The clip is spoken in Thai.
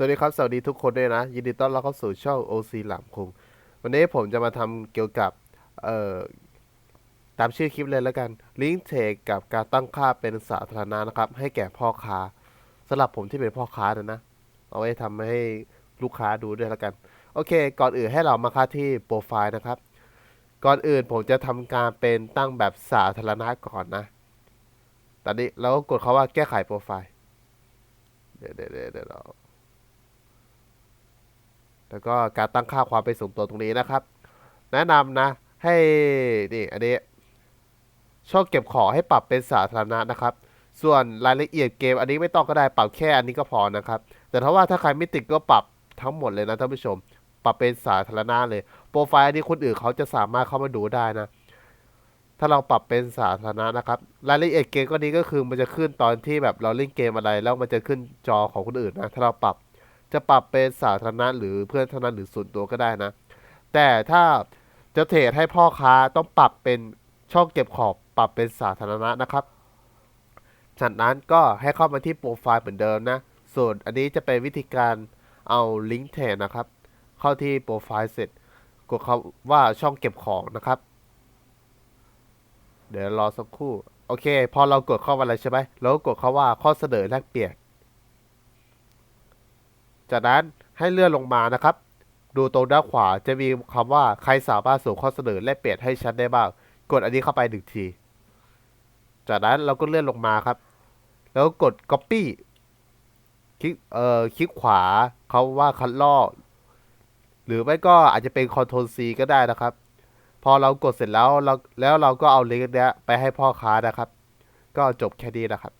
สวัสดีครับ สวัสดีทุกคนด้วยนะ ยินดีต้อนรับเข้าสู่ช่อง OC หลามคง วันนี้ผมจะมาทำเกี่ยวกับ เอ่อ ตามชื่อคลิปเลยแล้วกัน ลิงก์เทคกับการตั้งค่าเป็นสาธารณะนะครับ ให้แก่พ่อค้าสำหรับผมที่เป็นพ่อค้านะนะ เอาไว้ทำให้ลูกค้าดูด้วยแล้วกัน โอเค ก่อนอื่นให้เรามาค่าที่โปรไฟล์นะครับ ก่อนอื่นผมจะทำการเป็นตั้งแบบสาธารณะก่อนนะ ตอนนี้เราก็กดคาว่าแก้ไขโปรไฟล์ เดี๋ยวเดี๋ยวเดี๋ยวเดี๋ยวเรา แล้วก็การตั้งค่าความเป็นส่วนตัวตรงนี้นะครับ แนะนำนะ ให้นี่อันนี้ช่องเก็บของให้ปรับเป็นสาธารณะนะครับ ส่วนรายละเอียดเกมอันนี้ไม่ต้องก็ได้ปรับแค่อันนี้ก็พอนะครับ แต่ถ้าว่าถ้าใครไม่ติดก็ปรับทั้งหมดเลยนะท่านผู้ชม ปรับเป็นสาธารณะเลย โปรไฟล์อันนี้คนอื่นเขาจะสามารถเข้ามาดูได้นะ ถ้าเราปรับเป็นสาธารณะนะครับ รายละเอียดเกมก็นี้ก็คือมันจะขึ้นตอนที่แบบเราเล่นเกมอะไรแล้วมันจะขึ้นจอของคนอื่นนะ ถ้าเราปรับ จะปรับเป็นสาธารณะหรือเพื่อนเท่านั้นหรือส่วนตัวก็ได้นะ แต่ถ้าจะเทรดให้พ่อค้าต้องปรับเป็นช่องเก็บขอบปรับเป็นสาธารณะนะครับ จากนั้นก็ให้เข้ามาที่โปรไฟล์เหมือนเดิมนะ ส่วนอันนี้จะเป็นวิธีการเอาลิงก์แทนนะครับ เข้าที่โปรไฟล์เสร็จกดคำว่าช่องเก็บของนะครับ เดี๋ยวรอสักครู่ โอเค พอเรากดเข้ามาแล้วใช่ไหมเราก็กดเข้าว่าข้อเสนอแลกเปลี่ยน จากนั้นให้เลื่อนลงมานะครับ ดูตรงด้านขวาจะมีคำว่าใครสามารถส่งข้อเสนอแลกเปลี่ยนให้ฉันได้บ้าง กดอันนี้เข้าไปหนึ่งที จากนั้นเราก็เลื่อนลงมาครับ แล้วกด copy คลิกเอ่อคลิกขวาเขาว่าคัดลอกหรือไม่ก็อาจจะเป็น Ctrl C ก็ได้นะครับ พอเรากดเสร็จแล้วเราแล้วเราก็เอาลิงก์นี้ไปให้พ่อค้านะครับ ก็จบแค่นี้นะครับ